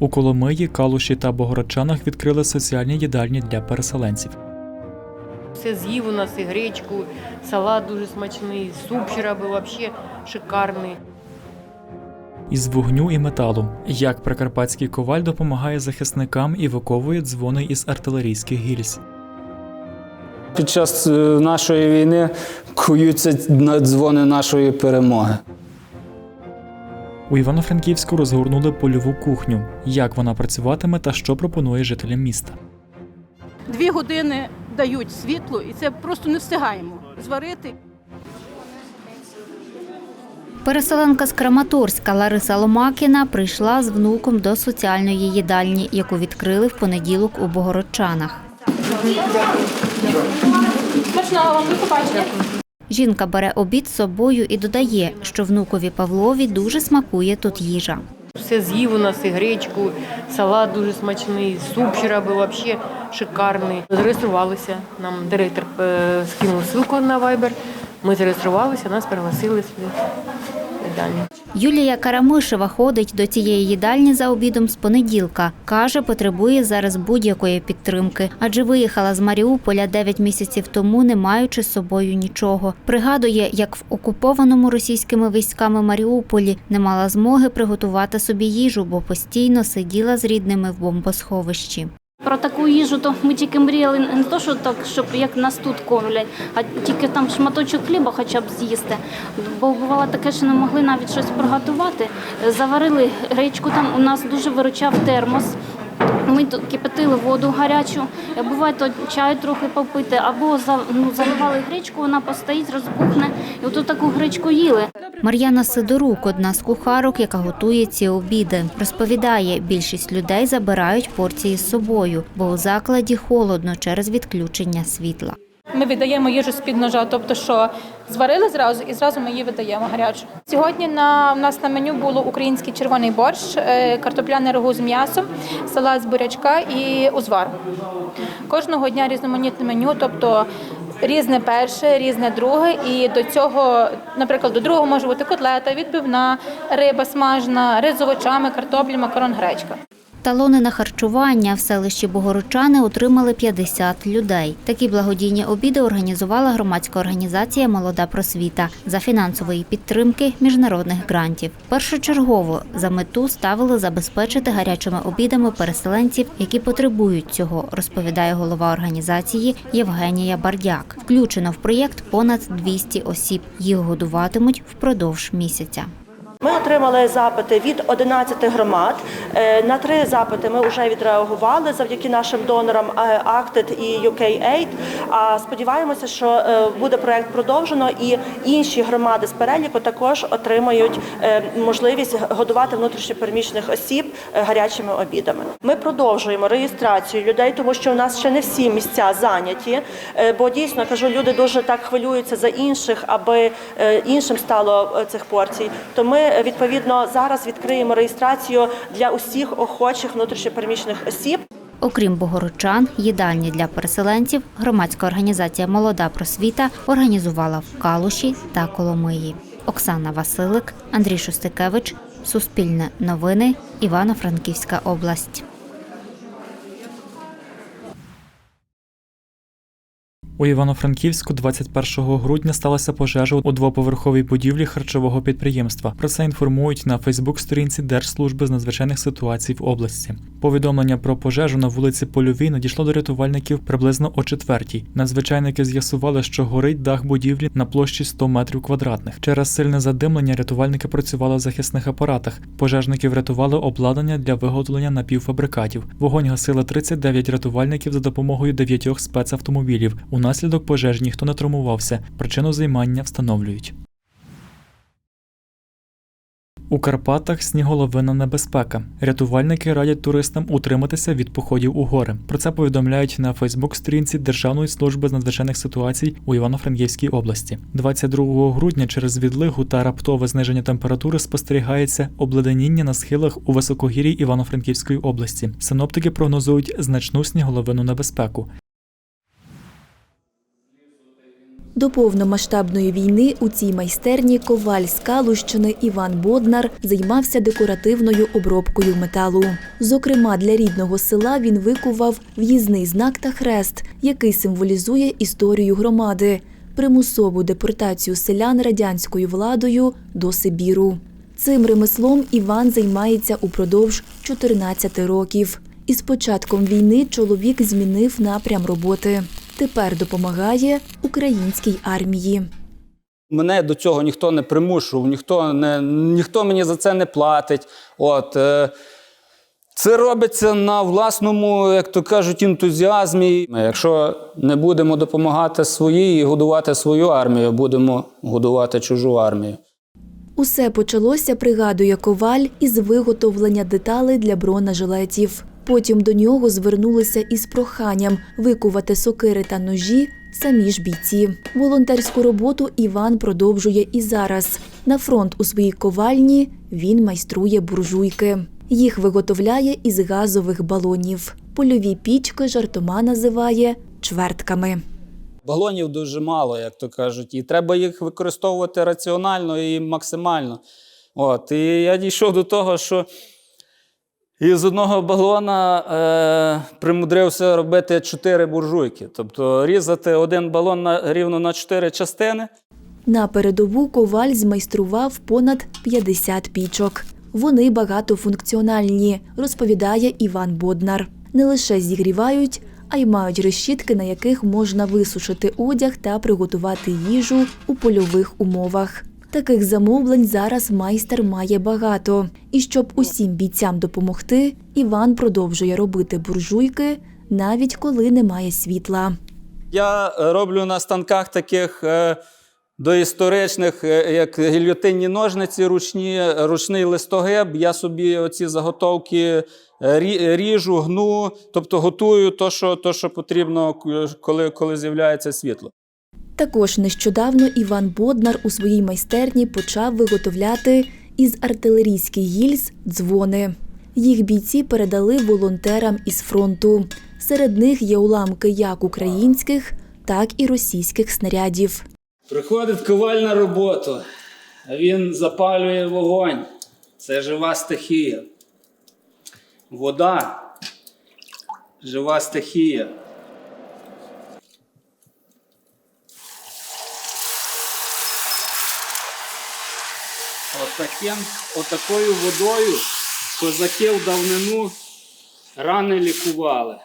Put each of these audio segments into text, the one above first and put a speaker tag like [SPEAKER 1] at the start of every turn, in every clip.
[SPEAKER 1] У Коломиї, Калуші та Богородчанах відкрили соціальні їдальні для переселенців.
[SPEAKER 2] Все з'їв у нас і гречку, салат дуже смачний, суп вчора був взагалі шикарний.
[SPEAKER 1] Із вогню і металу. Як прикарпатський коваль допомагає захисникам і виковує дзвони із артилерійських гільз.
[SPEAKER 3] Під час е, нашої війни куються на дзвони нашої перемоги.
[SPEAKER 1] У Івано-Франківську розгорнули польову кухню. Як вона працюватиме та що пропонує жителям міста.
[SPEAKER 4] Дві години дають світло, і це просто не встигаємо зварити.
[SPEAKER 5] Переселенка з Краматорська Лариса Ломакіна прийшла з внуком до соціальної їдальні, яку відкрили в понеділок у Богородчанах. Жінка бере обід з собою і додає, що внукові Павлові дуже смакує тут їжа.
[SPEAKER 2] Все з'їв у нас і гречку, салат дуже смачний, суп вчора був взагалі шикарний. Зареєструвалися. Нам директор е, скинув ссылку на вайбер. Ми зареєструвалися, нас пригласили сюди. В їдальню.
[SPEAKER 5] Юлія Карамишева ходить до цієї їдальні за обідом з понеділка. Каже, потребує зараз будь-якої підтримки, адже виїхала з Маріуполя 9 місяців тому, не маючи з собою нічого. Пригадує, як в окупованому російськими військами Маріуполі не мала змоги приготувати собі їжу, бо постійно сиділа з рідними в бомбосховищі.
[SPEAKER 6] Про таку їжу то ми тільки мріяли не то, що так, щоб як нас тут кормлять, а тільки там шматочок хліба хоча б з'їсти. Бо бувало таке, що не могли навіть щось приготувати. Заварили гречку, там у нас дуже виручав термос. Ми кипятили воду гарячу, буває то чаю трохи попити, або ну, заливали гречку, вона постоїть, розбухне, і оту таку гречку їли.
[SPEAKER 5] Мар'яна Сидорук, одна з кухарок, яка готує ці обіди, розповідає, більшість людей забирають порції з собою, бо у закладі холодно через відключення світла.
[SPEAKER 7] Ми віддаємо їжу з-під ножа, тобто що зварили зразу і зразу ми її видаємо гарячу. Сьогодні на в нас на меню було український червоний борщ, е, картопляне рагу з м'ясом, салат з бурячка і узвар. Кожного дня різноманітне меню, тобто різне перше, різне друге. І до цього, наприклад, до другого може бути котлета, відбивна, риба смажена, рис з овочами, картоплі, макарон, гречка.
[SPEAKER 5] Талони на харчування в селищі Богородчани отримали 50 людей. Такі благодійні обіди організувала громадська організація Молода просвіта за фінансової підтримки міжнародних грантів. Першочергово за мету ставили забезпечити гарячими обідами переселенців, які потребують цього, розповідає голова організації Євгенія Бардяк. Включено в проєкт понад 200 осіб. Їх годуватимуть впродовж місяця.
[SPEAKER 8] Ми отримали запити від 11 громад. Е, На три запити ми вже відреагували завдяки нашим донорам е, Acted і UKAID. А сподіваємося, що е, буде проект продовжено, і інші громади з переліку також отримають можливість годувати внутрішньопереміщених осіб гарячими обідами. Ми продовжуємо реєстрацію людей, тому що у нас ще не всі місця зайняті. Бо дійсно кажу, люди дуже так хвилюються за інших, аби іншим стало цих порцій. То ми відповідно зараз відкриємо реєстрацію для усіх охочих внутрішньопереміщених осіб.
[SPEAKER 5] Окрім богородчан, їдальні для переселенців громадська організація Молода просвіта організувала в Калуші та Коломиї. Оксана Василик, Андрій Шостикевич, Суспільне новини, Івано-Франківська область.
[SPEAKER 1] У Івано-Франківську 21 грудня сталася пожежа у двоповерховій будівлі харчового підприємства. Про це інформують на Фейсбук-сторінці Держслужби з надзвичайних ситуацій в області. Повідомлення про пожежу на вулиці Польовій надійшло до рятувальників приблизно о четвертій. Надзвичайники з'ясували, що горить дах будівлі на площі 100 метрів квадратних. Через сильне задимлення рятувальники працювали в захисних апаратах. Пожежники врятували обладнання для виготовлення напівфабрикатів. Вогонь гасили 39 рятувальників за допомогою дев'ятьох спецавтомобілів. Унаслідок пожеж ніхто не травмувався. Причину займання встановлюють. У Карпатах сніголовина небезпека. Рятувальники радять туристам утриматися від походів у гори. Про це повідомляють на Фейсбук-сторінці Державної служби з надзвичайних ситуацій у Івано-Франківській області. 22 грудня через відлигу та раптове зниження температури спостерігається обледеніння на схилах у високогір'ї Івано-Франківської області. Синоптики прогнозують значну сніголовину небезпеку.
[SPEAKER 9] До повномасштабної війни у цій майстерні коваль з Калущини Іван Боднар займався декоративною обробкою металу. Зокрема, для рідного села він викував в'їзний знак та хрест, який символізує історію громади, примусову депортацію селян радянською владою до Сибіру. Цим ремеслом Іван займається упродовж 14 років. Із початком війни чоловік змінив напрям роботи. Тепер допомагає українській армії.
[SPEAKER 3] Мене до цього ніхто не примушував, ніхто, не, ніхто мені за це не платить. От, е, це робиться на власному, як то кажуть, ентузіазмі. Якщо не будемо допомагати своїй і годувати свою армію, будемо годувати чужу армію.
[SPEAKER 9] Усе почалося, пригадує коваль, із виготовлення деталей для бронежилетів. Потім до нього звернулися із проханням викувати сокири та ножі самі ж бійці. Волонтерську роботу Іван продовжує і зараз. На фронт у своїй ковальні він майструє буржуйки. Їх виготовляє із газових балонів. Польові пічки жартома називає чвертками.
[SPEAKER 3] Балонів дуже мало, як то кажуть, і треба їх використовувати раціонально і максимально. От, і я дійшов до того, що із одного балона е, примудрився робити чотири буржуйки. Тобто різати один балон на, рівно на чотири частини.
[SPEAKER 9] На передову коваль змайстрував понад 50 пічок. Вони багатофункціональні, розповідає Іван Боднар. Не лише зігрівають, а й мають решітки, на яких можна висушити одяг та приготувати їжу у польових умовах. Таких замовлень зараз майстер має багато. І щоб усім бійцям допомогти, Іван продовжує робити буржуйки, навіть коли немає світла.
[SPEAKER 3] Я е, роблю на станках таких е, доісторичних, е, як гільйотинні ножниці, ручні, ручний листогиб. Я собі оці заготовки ріжу, гну, тобто готую то, що, то, що потрібно, коли, коли з'являється світло.
[SPEAKER 9] Також нещодавно Іван Боднар у своїй майстерні почав виготовляти із артилерійських гільз дзвони. Їх бійці передали волонтерам із фронту. Серед них є уламки як українських, так і російських снарядів.
[SPEAKER 3] Приходить коваль на роботу, він запалює вогонь. Це жива стихія. Вода жива стихія. Отаким, отакою водою козаки в давнину рани лікували.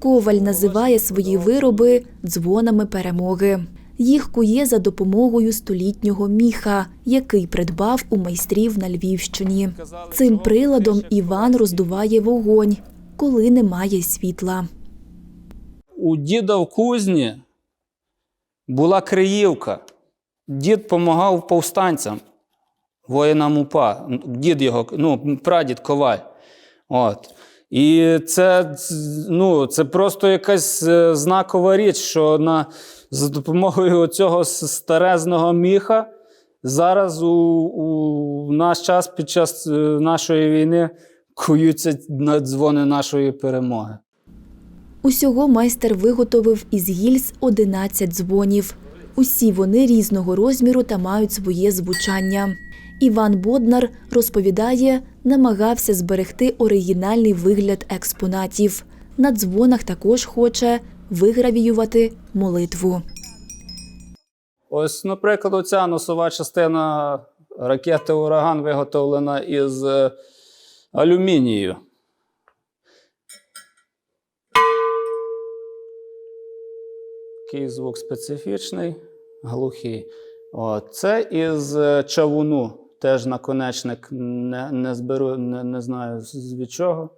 [SPEAKER 9] Коваль називає свої вироби дзвонами перемоги. Їх кує за допомогою столітнього міха, який придбав у майстрів на Львівщині. Цим приладом Іван роздуває вогонь, коли немає світла.
[SPEAKER 3] у діда в кузні була Криївка. Дід допомагав повстанцям, воїнам УПА. Дід його, ну, прадід Коваль. От. І це, ну, це просто якась е, знакова річ, що на, за допомогою цього старезного міха зараз у, у наш час під час е, нашої війни куються на дзвони нашої перемоги.
[SPEAKER 9] Усього майстер виготовив із гільз 11 дзвонів. Усі вони різного розміру та мають своє звучання. Іван Боднар розповідає, намагався зберегти оригінальний вигляд експонатів. На дзвонах також хоче вигравіювати молитву.
[SPEAKER 3] Ось, наприклад, оця носова частина ракети Ураган виготовлена із е, алюмінію. Такий звук специфічний, глухий. От. Це із е, чавуну. Теж наконечник не, не зберу, не, не знаю від чого.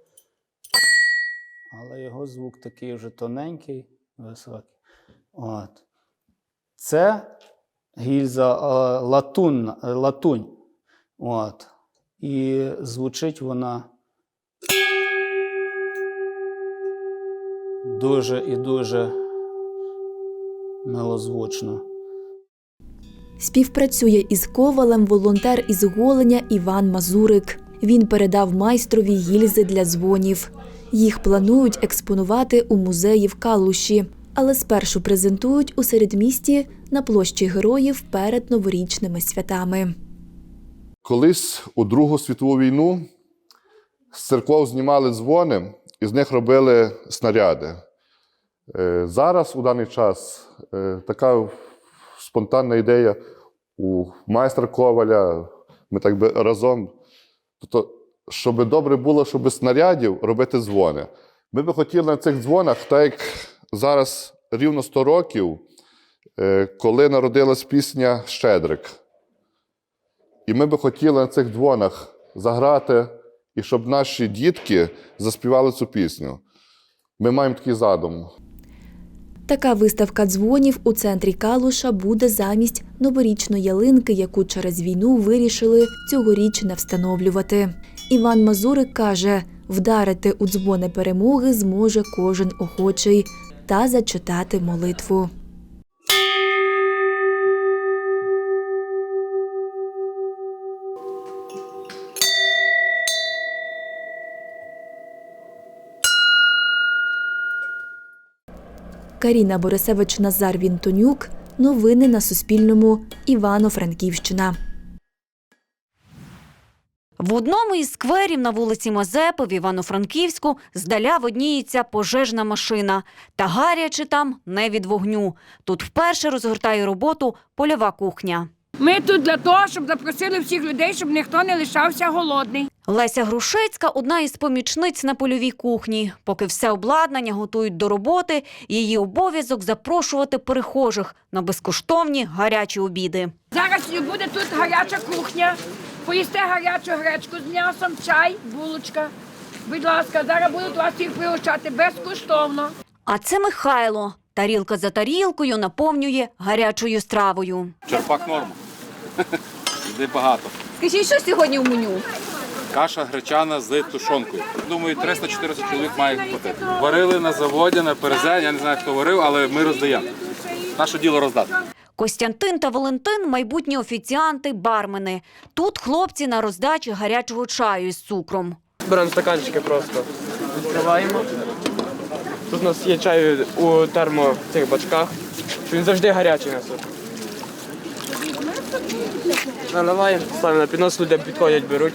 [SPEAKER 3] Але його звук такий вже тоненький, високий. От. Це гільза е, латун, е, латунь. От. І звучить вона дуже і дуже милозвучно.
[SPEAKER 9] Співпрацює із ковалем волонтер із Голеня Іван Мазурик. Він передав майстрові гільзи для дзвонів. Їх планують експонувати у музеї в Калуші, Але спершу презентують у середмісті на площі героїв перед новорічними святами.
[SPEAKER 10] Колись у Другу світову війну з церков знімали дзвони і з них робили снаряди. Е, Зараз, у даний час, е, така спонтанна ідея у майстра Коваля. Ми так би разом. Тобто, щоб добре було, щоб снарядів робити дзвони. Ми би хотіли на цих дзвонах, так як зараз рівно 100 років, е, коли народилась пісня Щедрик. І ми би хотіли на цих дзвонах заграти, і щоб наші дітки заспівали цю пісню. Ми маємо такий задум.
[SPEAKER 9] Така виставка дзвонів у центрі Калуша буде замість новорічної ялинки, яку через війну вирішили цьогоріч не встановлювати. Іван Мазурик каже, вдарити у дзвони перемоги зможе кожен охочий та зачитати молитву. Каріна Борисевич Назар Вінтонюк. Новини на Суспільному. Івано-Франківщина.
[SPEAKER 11] В одному із скверів на вулиці Мазепи в Івано-Франківську здаля водніється пожежна машина. Та гаряче там не від вогню. Тут вперше розгортає роботу польова кухня.
[SPEAKER 12] Ми тут для того, щоб запросили всіх людей, щоб ніхто не лишався голодний.
[SPEAKER 11] Леся Грушецька – одна із помічниць на польовій кухні. Поки все обладнання готують до роботи, її обов'язок запрошувати перехожих на безкоштовні гарячі обіди.
[SPEAKER 12] Зараз буде тут гаряча кухня. Поїсте гарячу гречку з м'ясом, чай, булочка. Будь ласка, зараз будуть вас всіх пригощати безкоштовно.
[SPEAKER 11] А це Михайло. Тарілка за тарілкою наповнює гарячою стравою.
[SPEAKER 13] Черпак норма. Йде багато.
[SPEAKER 11] Скажіть, що сьогодні в меню?
[SPEAKER 13] Каша гречана з тушонкою. Думаю, 300-400 чоловік має хватити. Варили на заводі, на перезень. Я не знаю, хто варив, але ми роздаємо. Наше діло роздати.
[SPEAKER 11] Костянтин та Валентин – майбутні офіціанти, бармени. Тут хлопці на роздачі гарячого чаю із цукром.
[SPEAKER 14] Беремо стаканчики просто. Відкриваємо. Тут у нас є чай у термо цих бачках. що Він завжди гарячий у нас. Наливаємо, ставимо на піднос, люди підходять, беруть.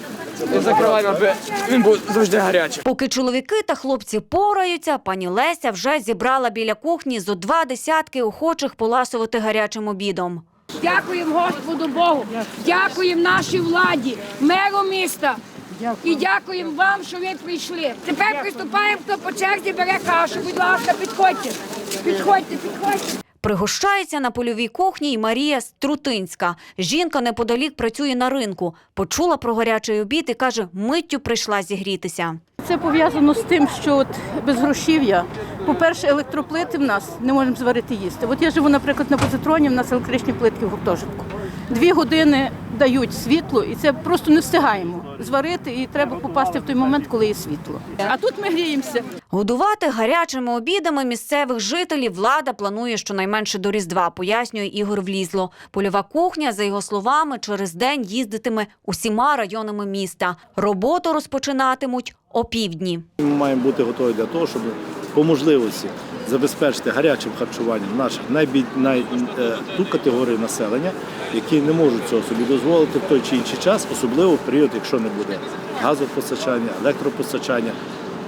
[SPEAKER 14] І закриваємо, аби він був завжди гарячий.
[SPEAKER 11] Поки чоловіки та хлопці пораються, пані Леся вже зібрала біля кухні зо два десятки охочих поласувати гарячим обідом.
[SPEAKER 12] Дякуємо Господу Богу, дякуємо нашій владі, меру міста. І дякуємо вам, що ви прийшли. Тепер приступаємо, хто по черзі бере кашу. Будь ласка, підходьте. Підходьте, підходьте.
[SPEAKER 11] Пригощається на польовій кухні й Марія Струтинська. Жінка неподалік працює на ринку. Почула про гарячий обід і каже, миттю прийшла зігрітися.
[SPEAKER 4] Це пов'язано з тим, що от без грошів'я, по-перше, електроплити в нас не можемо зварити їсти. От я живу, наприклад, на позитроні, в нас електричні плитки в гуртожитку. Дві години дають світло, і це просто не встигаємо зварити, і треба попасти в той момент, коли є світло. А тут ми гріємося.
[SPEAKER 11] Годувати гарячими обідами місцевих жителів влада планує щонайменше до Різдва, пояснює Ігор Влізло. Польова кухня, за його словами, через день їздитиме усіма районами міста. Роботу розпочинатимуть опівдні.
[SPEAKER 15] Ми маємо бути готові для того, щоб по можливості забезпечити гарячим харчуванням наших найбід... най... е, ту категорію населення, які не можуть цього собі дозволити в той чи інший час, особливо в період, якщо не буде газопостачання, електропостачання,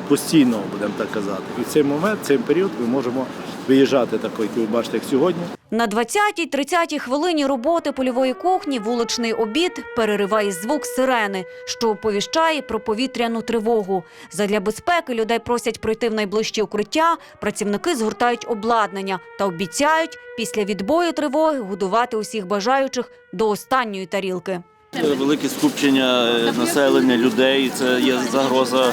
[SPEAKER 15] постійного, будемо так казати. І в цей момент, в цей період ми можемо виїжджати такий, як ви бачите, як сьогодні.
[SPEAKER 11] На 20-30 хвилині роботи польової кухні вуличний обід перериває звук сирени, що оповіщає про повітряну тривогу. Задля безпеки людей просять пройти в найближче укриття. Працівники згортають обладнання та обіцяють після відбою тривоги годувати усіх бажаючих до останньої тарілки.
[SPEAKER 16] Велике скупчення е, населення, людей. Це є загроза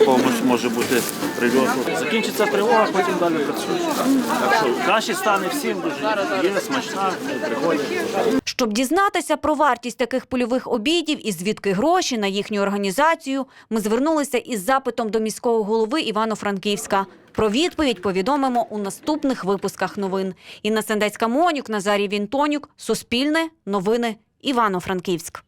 [SPEAKER 16] якомусь може бути прильоту. Закінчиться тривога, потім далі працюють. Так що каші стане всім дуже є смачна, приходять.
[SPEAKER 11] Щоб дізнатися про вартість таких польових обідів і звідки гроші на їхню організацію, ми звернулися із запитом до міського голови Івано-Франківська. Про відповідь повідомимо у наступних випусках новин. Інна Сендецька Монюк, Назарій Вінтонюк, Суспільне, Новини, Івано-Франківськ.